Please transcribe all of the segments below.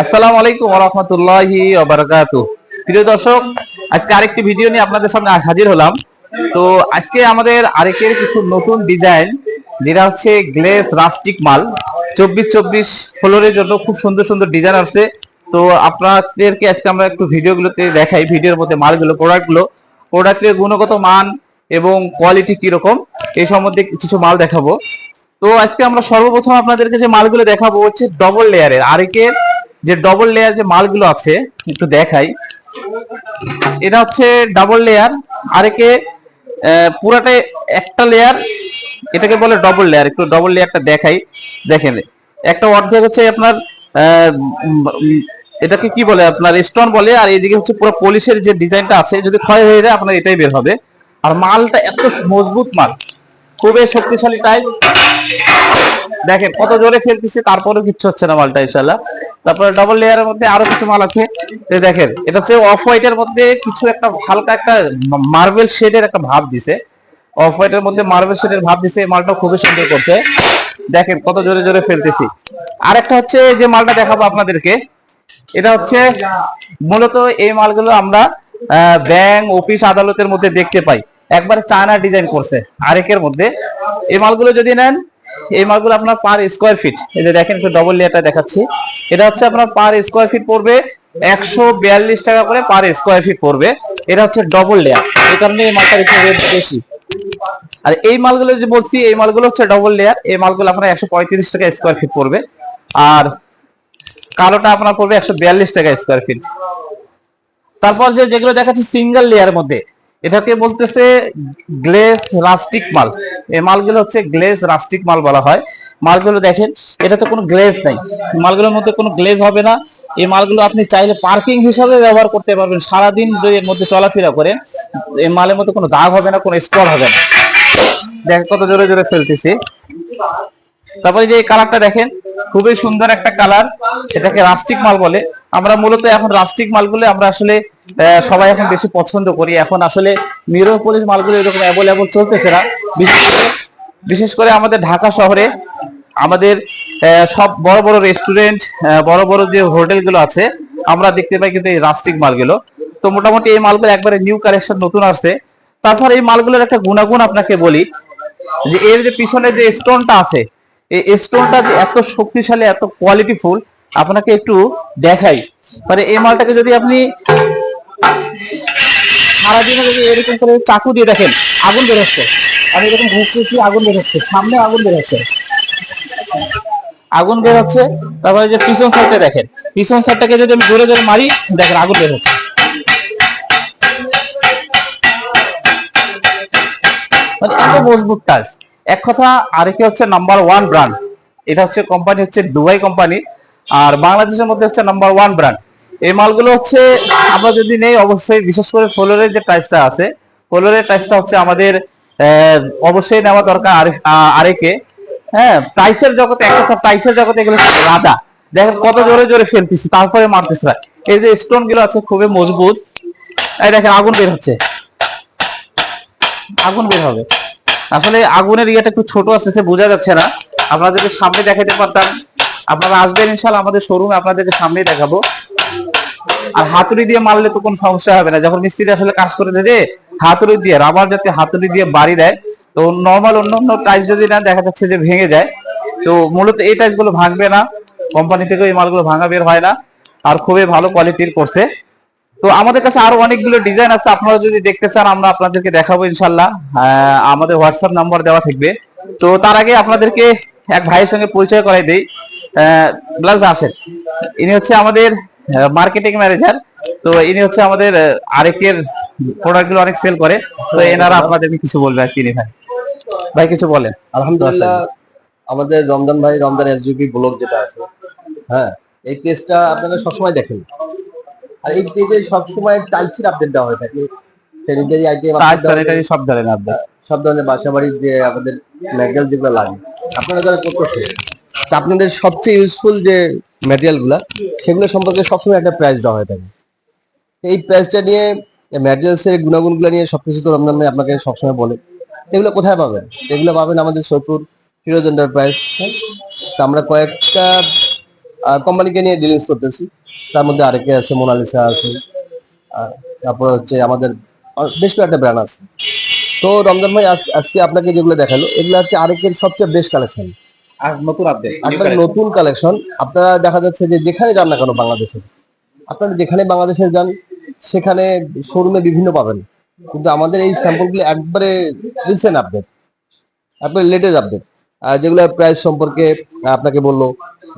আসসালামু আলাইকুম রহমতুল্লাহি প্রিয় দর্শক, আজকে আরেকটি ভিডিও নিয়ে আপনাদের সামনে হাজির হলাম। তো আজকে আমাদের আরেকের কিছু নতুন ডিজাইন, যেটা হচ্ছে গ্লেস রাস্টিক মাল। চব্বিশ চব্বিশ ফ্লোরের জন্য খুব সুন্দর সুন্দর ডিজাইন আসছে। তো আপনাদেরকে আজকে আমরা একটু ভিডিওগুলোতে দেখাই, ভিডিওর মধ্যে মালগুলো প্রোডাক্টগুলো প্রোডাক্টের গুণগত মান এবং কোয়ালিটি কীরকম, এই সম্বন্ধে কিছু মাল দেখাবো। তো আজকে আমরা সর্বপ্রথম আপনাদেরকে যে মালগুলো দেখাবো, হচ্ছে ডবল লেয়ারের আরেকের যে ডবল লেয়ার যে মালগুলো আছে, একটু দেখাই। এটা হচ্ছে ডাবল লেয়ার আরেকে পুরাটাই একটা লেয়ার এটাকে বলে ডবল লেয়ার একটু ডবল লেয়ারটা দেখাই। দেখেন, একটা অর্ধেক হচ্ছে আপনার এটাকে কি বলে, আপনার স্টোন বলে, আর এইদিকে হচ্ছে পুরো পলিশের যে ডিজাইনটা আছে, যদি ক্ষয় হয়ে যায়, আপনার এটাই বের হবে। আর মালটা এত মজবুত মাল, খুবই শক্তিশালী টাইপ দেখেন, কত জোরে ফেলতেছি তারপরেও কিচ্ছু হচ্ছে না মালটা ইনশাল্লাহ তারপরে ডবল লেয়ারের মধ্যে আরও কিছু মাল আছে। দেখেন, এটা হচ্ছে অফ হোয়াইটের মধ্যে কিছু একটা হালকা একটা মার্বেল শেডের একটা ভাব দিছে। অফ হোয়াইটের মধ্যে মার্বেল শেডের ভাব দিছে, এই মালটা খুবই সুন্দর করছে। দেখেন, কত জোরে জোরে ফেলতেছি। আরেকটা হচ্ছে যে মালটা দেখাবো আপনাদেরকে। এটা হচ্ছে মূলত এই মালগুলো আমরা ব্যাংক, অফিস, আদালতের মধ্যে দেখতে পাই। একবার চায়না ডিজাইন করছে, আরেকের মধ্যে। এই মালগুলো যদি নেন এই মালগুলো আপনার পার স্কোয়ার ফিট এই যে দেখেন একটু ডবল লেয়ারটা দেখাচ্ছি। এটা হচ্ছে আপনার পার স্কোয়ার ফিট পড়বে একশো বিয়াল্লিশ টাকা করে পার স্কোয়ার ফিট পড়বে। এটা হচ্ছে ডবল লেয়ার এই কারণে এই মালটার একটু রেট বেশি। আর এই মালগুলো যে বলছি, এই মালগুলো হচ্ছে ডবল লেয়ার এই মালগুলো আপনার একশো পঁয়ত্রিশ টাকা স্কোয়ার ফিট পড়বে। আর কালোটা আপনার পড়বে একশো বিয়াল্লিশ টাকা স্কোয়ার ফিট তারপর যে যেগুলো দেখাচ্ছে সিঙ্গেল লেয়ার মধ্যে। এটাকে বলতেছে গ্লেস রাস্টিক মাল। এই মালগুলো হচ্ছে গ্লেজ রাস্টিক মাল বলা হয়। মালগুলো দেখেন, এটাতে কোনো গ্লেজ নাই। মালগুলোর মধ্যে কোনো গ্লেজ হবে না। এই মালগুলো আপনি চাইলে পার্কিং হিসাবে ব্যবহার করতে পারবেন। সারাদিন এর মধ্যে চলাফেরা করেন এই মালের মধ্যে কোনো দাগ হবে না, কোনো স্পট হবে না। দেখেন কত জোরে জোরে ফেলতেছি। তারপরে যে এই কালারটা দেখেন খুবই সুন্দর একটা কালার এটাকে রাস্টিক মাল বলে। আমরা মূলত এখন রাস্টিক মালগুলো আমরা আসলে সবাই এখন বেশি পছন্দ করি। এখন আসলে মিরর পলিশ মালগুলো এরকম অ্যাভেলেবল চলতেছে না। বিশেষ করে- আমাদের ঢাকা শহরে আমাদের সব বড় বড় রেস্টুরেন্ট বড় বড় যে হোটেলগুলো আছে, আমরা দেখতে পাই কিন্তু এই রাস্টিক মালগুলো। তো মোটামুটি এই মালগুলো একবারে নিউ কালেকশন নতুন আসছে। তারপর এই মালগুলোর একটা গুণাগুণ আপনাকে বলি, যে এর যে পিছনে যে স্টোনটা আছে এই স্টোনটা যে এত শক্তিশালী, এত কোয়ালিটিফুল আপনাকে একটু দেখাই। মানে এই মালটাকে যদি আপনি সারাদিনে যদি এরকম করে চাকু দিয়ে দেখেন, আগুন বের হচ্ছে আমি এরকম ঘুরতেছি আগুন বের হচ্ছে সামনে আগুন বের হচ্ছে আগুন বের হচ্ছে তারপরে যে পিছন সাইডটা দেখেন। পিছন সাইডটাকে যদি আমি জোরে জোরে মারি, দেখেন আগুন বের হচ্ছে মানে এত মজবুত কাজ। এক কথা আরেকে হচ্ছে নাম্বার ওয়ান ব্র্যান্ড এটা হচ্ছে কোম্পানি হচ্ছে দুবাই কোম্পানি আর বাংলাদেশের মধ্যে হচ্ছে নাম্বার ওয়ান ব্র্যান্ড এই মালগুলো হচ্ছে আমরা যদি নেই, অবশ্যই বিশেষ করে ফ্লোরের যে টাইসটা আছে ফ্লোরের টাইসটা হচ্ছে আমাদের অবশ্যই নেওয়া দরকার আরেকে। হ্যাঁ টাইসের জগতে, এক কথা টাইসের জগতে এগুলো রাজা। দেখেন কত জোরে জোরে ফেলতেছি, তারপরে মারতেছে। না। এই যে স্টোনগুলো আছে, খুবই মজবুত। এই দেখেন, আগুন বের হচ্ছে। আগুন বের হবে। আসলে আগুনের ইয়েটা একটু ছোট আসতেছে বোঝা যাচ্ছে না। আপনাদেরকে সামনে দেখাতে পারতাম। আপনারা আসবেন ইনশাল্লাহ আমাদের শোরুমে আপনাদেরকে সামনে দেখাবো। আর হাতুড়ি দিয়ে মারলে তো কোনো সমস্যা হবে না। যখন মিস্ত্রি আসলে কাজ করে দেবে, হাতুড়ি দিয়ে রাবার যাতে হাতুড়ি দিয়ে বাড়ি দেয়। তো নর্মাল অন্য অন্য টাইস যদি না দেখা যাচ্ছে যে ভেঙে যায়। তো মূলত এই টাইসগুলো ভাঙবে না। কোম্পানি থেকে এই মালগুলো ভাঙা বের হয় না। আর খুবই ভালো কোয়ালিটির করছে। তো আমাদের কাছে আরও অনেকগুলো ডিজাইন আছে, আপনারা যদি দেখতে চান, আমরা আপনাদেরকে দেখাবো ইনশাল্লাহ। আমাদের হোয়াটসঅ্যাপ নাম্বার দেওয়া থাকবে। তো তার আগে আপনাদেরকে এক ভাইয়ের সঙ্গে পরিচয় করাই দেই। আসেন। ইনি হচ্ছে আমাদের মার্কেটিং ম্যানেজার তো ইনি হচ্ছে আমাদের আরেকের প্রোডাক্ট অনেক সেল করে। তো এনারা আপনাদেরকে কিছু বলবে আজকে ইনি ভাই। ভাই, কিছু বলেন। আলহামদুলিল্লাহ, আমাদের রমজান ভাই, রমজান এসডিপি ব্লগ যেটা আছে হ্যাঁ এই পেজটা আপনারা সবসময় দেখেন। আর এই পেজে সবসময় টাইলসের আপডেট দেওয়া হয়ে থাকে। স্যানিটারি আইটেম স্যানিটারি সব ধরনের আপনি সব ধরনের বাসা বাড়ির যে আমাদের ম্যাটেরিয়াল যেগুলো লাগে। আপনারা যারা করতেছে তা আপনাদের সবচেয়ে ইউজফুল যে ম্যাটেরিয়ালগুলা সেগুলো সম্পর্কে সবসময় একটা প্রাইস দেওয়া হয়ে থাকে। এই প্রাইসটা নিয়ে ম্যাটেরিয়ালস এর গুণাগুণগুলো নিয়ে সবকিছু তো রমজান ভাই আপনাকে সবসময় বলে। এগুলো কোথায় পাবেন? এগুলো পাবেন আমাদের সৈপুর ফিরোজ এন্টারপ্রাইজ তো আমরা কয়েকটা কোম্পানিকে নিয়ে ডিলিংস করতেছি। তার মধ্যে আরেকে আছে মোনালিসা আছে আর তারপর হচ্ছে আমাদের বেশ কয়েকটা ব্র্যান্ড আছে। তো রমজান ভাই আজ- আজকে আপনাকে যেগুলো দেখাল এগুলো হচ্ছে আরেকের সবচেয়ে বেস্ট কালেকশন আর নতুন আপডেট একবারে নতুন কালেকশন আপনারা দেখা যাচ্ছে যে যেখানে যান না কেন বাংলাদেশে আপনারা যেখানে বাংলাদেশে যান সেখানে শোরুমে বিভিন্ন পাবেন। কিন্তু আমাদের এই স্যাম্পলগুলো একবারে রিসেন্ট আপডেট আপনার লেটেস্ট আপডেট যেগুলো প্রাইস সম্পর্কে আপনাকে বলল,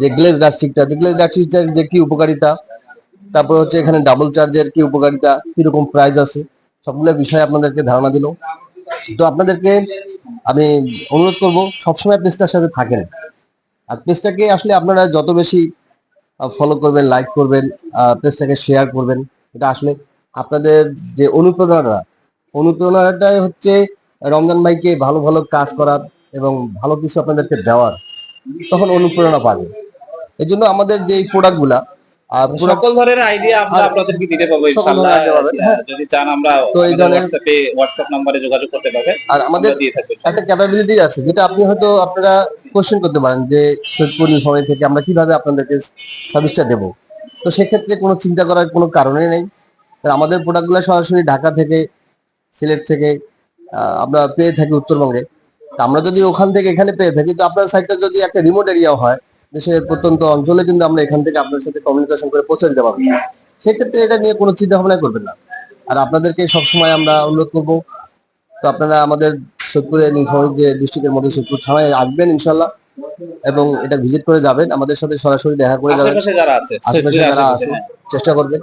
যে গ্লেজ ডাস্টিকটা যে গ্লেজ ডাস্টিকটার যে কি উপকারিতা, তারপর হচ্ছে এখানে ডাবল চার্জের কি উপকারিতা, কীরকম প্রাইস আছে, সবগুলো বিষয়ে আপনাদেরকে ধারণা দিল। তো আপনাদেরকে আমি অনুরোধ করব, সবসময় পেজটার সাথে থাকেন। আর পেজটাকে আসলে আপনারা যত বেশি ফলো করবেন লাইক করবেন পেজটাকে শেয়ার করবেন, এটা আসলে আপনাদের যে অনুপ্রেরণা অনুপ্রেরণাটাই হচ্ছে রমজান ভাইকে ভালো ভালো কাজ করার এবং ভালো কিছু আপনাদেরকে দেওয়ার তখন অনুপ্রেরণা পাবে। এই জন্য আমাদের যে প্রোডাক্টগুলা আর সকল ধরনের আইডিয়া আমরা আপনাদেরকে দিতে পারব ইনশাআল্লাহ। idea পাবেন, হ্যাঁ। যদি চান আমরা তো এই ধরনের- হোয়াটসঅ্যাপে হোয়াটসঅ্যাপ নম্বরে যোগাযোগ করতে পারবেন। আর আমাদের আমরা একটা ক্যাপাবিলিটি আছে যেটা আপনি হয়তো আপনারা কোশ্চেন করতে পারেন যে সৈয়দপুর থেকে আমরা কীভাবে আপনাদেরকে সার্ভিসটা দেব। তো সেক্ষেত্রে কোনো চিন্তা করার কোনো কারণে নেই। আমাদের প্রোডাক্টগুলো সরাসরি ঢাকা থেকে সিলেট থেকে আহ, আমরা পেয়ে থাকি উত্তরবঙ্গে। আমরা যদি ওখান থেকে এখানে পেয়ে থাকি তো আপনার সাইডটা যদি একটা রিমোট এরিয়া হয় দেশের প্রত্যন্ত অঞ্চলে কিন্তু আমরা এখান থেকে আপনার সাথে কমিউনিকেশন করে পৌঁছে দিতে পারব। সেক্ষেত্রে এটা নিয়ে কোনো চিন্তা ভাবনা করবেন না। আর আপনাদেরকে সবসময় আমরা অনুরোধ করব তো আপনারা আমাদের সোদপুরে নীলফামারী যে ডিস্ট্রিক্টের মধ্যে সোদপুর থানায় আসবেন ইনশাল্লাহ এবং এটা ভিজিট করে যাবেন। আমাদের সাথে সরাসরি দেখা করে যাবেন। যারা আছে আশেপাশে যারা আছে চেষ্টা করবেন।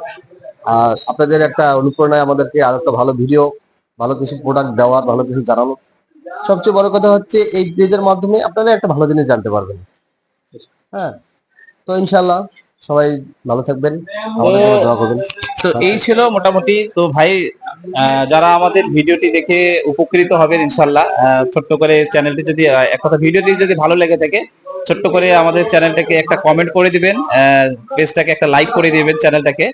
আর আপনাদের একটা অনুপ্রেরণায় আমাদেরকে আরও একটা ভালো ভিডিও ভালো কিছু প্রোডাক্ট দেওয়ার ভালো কিছু জানানো সবচেয়ে বড় কথা হচ্ছে এই পেজের মাধ্যমে আপনারা একটা ভালো জিনিস জানতে পারবেন। হ্যাঁ? তো ইনশাল্লাহ সবাই ভালো থাকবেন, আমাদের জন্য দোয়া করবেন। তো এই ছিল মোটামুটি। তো ভাই যারা আমাদের ভিডিওটি দেখে উপকৃত হবেন ইনশাল্লাহ ছোট্ট করে চ্যানেলটি যদি এক কথা ভিডিওটি যদি ভালো লেগে থাকে ছোট্ট করে আমাদের চ্যানেলটাকে একটা কমেন্ট করে দিবেন পেজটাকে একটা লাইক করে দিবেন চ্যানেলটাকে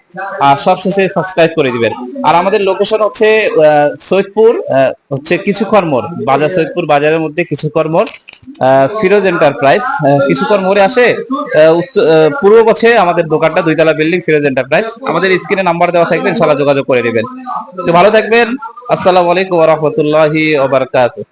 আর সবশেষে সাবস্ক্রাইব করে দিবেন। আর আমাদের লোকেশন হচ্ছে সৈয়দপুর হচ্ছে কিছুক্ষণ মোড় বাজার সৈয়দপুর বাজারের মধ্যে মোড় আহ, ফিরোজ এন্টারপ্রাইজ কিছুক্ষণ মোড়ে আসে পূর্ব পথে আমাদের দোকানটা দুইতলা বিল্ডিং ফিরোজ এন্টারপ্রাইজ আমাদের স্ক্রিনে নাম্বার দেওয়া থাকবে ইনশাআল্লাহ যোগাযোগ করে দিবেন তো ভালো থাকবেন আসসালামু আলাইকুম ওয়া রাহমাতুল্লাহি ওয়া বারাকাতুহু।